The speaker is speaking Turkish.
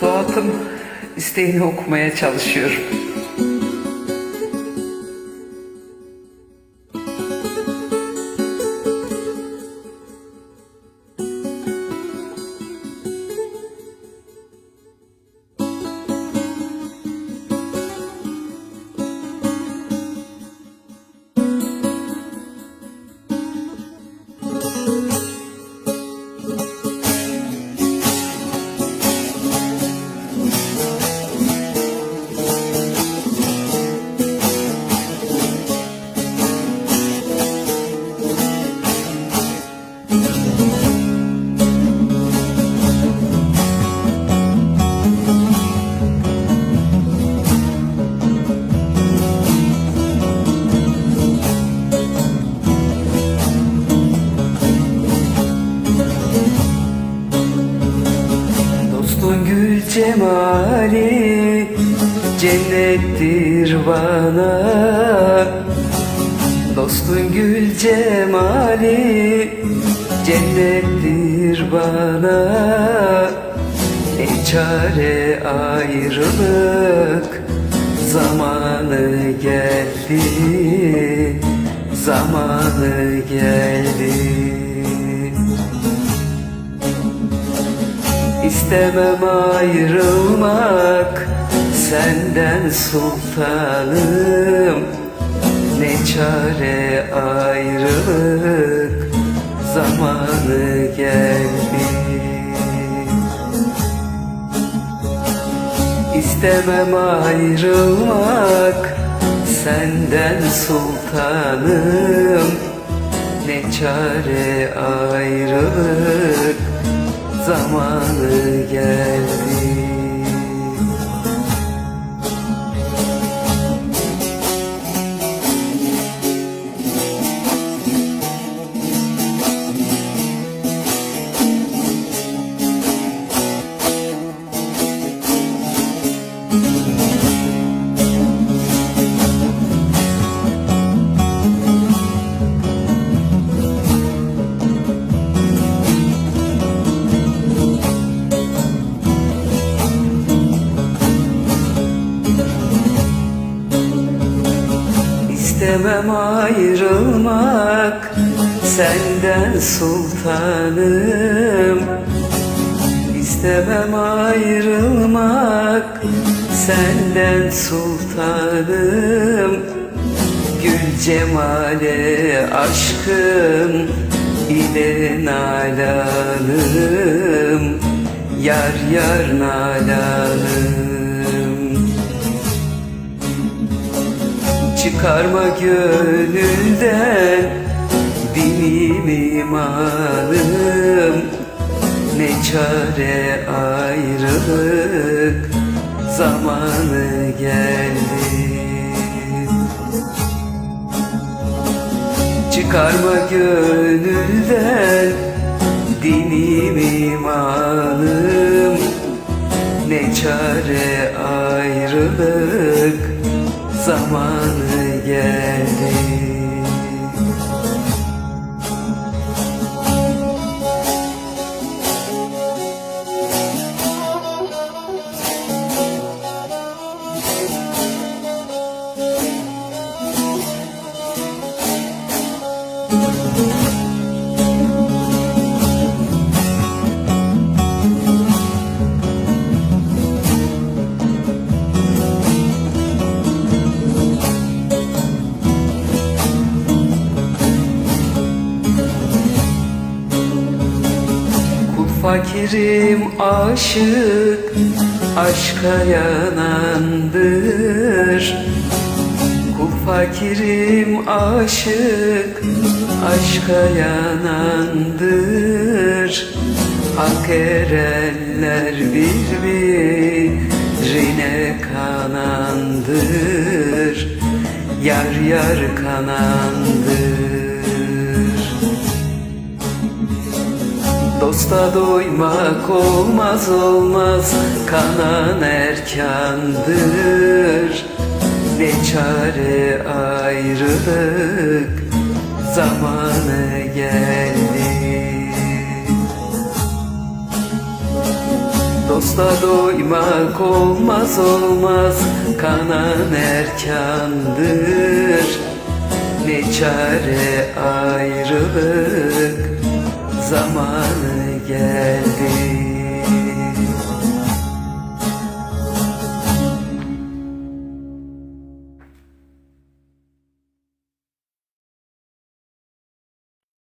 Suat'ın isteğini okumaya çalışıyorum. Dostun gül cemali cennettir bana. Dostun gül cemali cennettir bana. Ne çare ayrılık zamanı geldi Zamanı geldi İstemem ayrılmak. Senden sultanım Ne çare ayrılık. Zamanı geldi İstemem ayrılmak. Senden sultanım Ne çare ayrılık zamanı geldi İstemem ayrılmak senden sultanım. İstemem ayrılmak senden sultanım. Gül cemale aşkın ile nalanım. Yar yar nalanım Çıkarma gönülden. Benim imanım Ne çare ayrılık. Zamanı geldi. Çıkarma gönülden. Dinim imanım Ne çare ayrılık. Zamanı geldi. Kul fakirim aşık aşka yanandır. Kul fakirim aşık aşka yanandır. Hak erenler birbirine kanandır. Yar yar kanandır Dosta doymak olmaz olmaz. Kanan erkandır. Ne çare ayrılık. Zamanı geldi. Dosta doymak olmaz olmaz. Kanan erkandır. Ne çare ayrılık Zamanı gel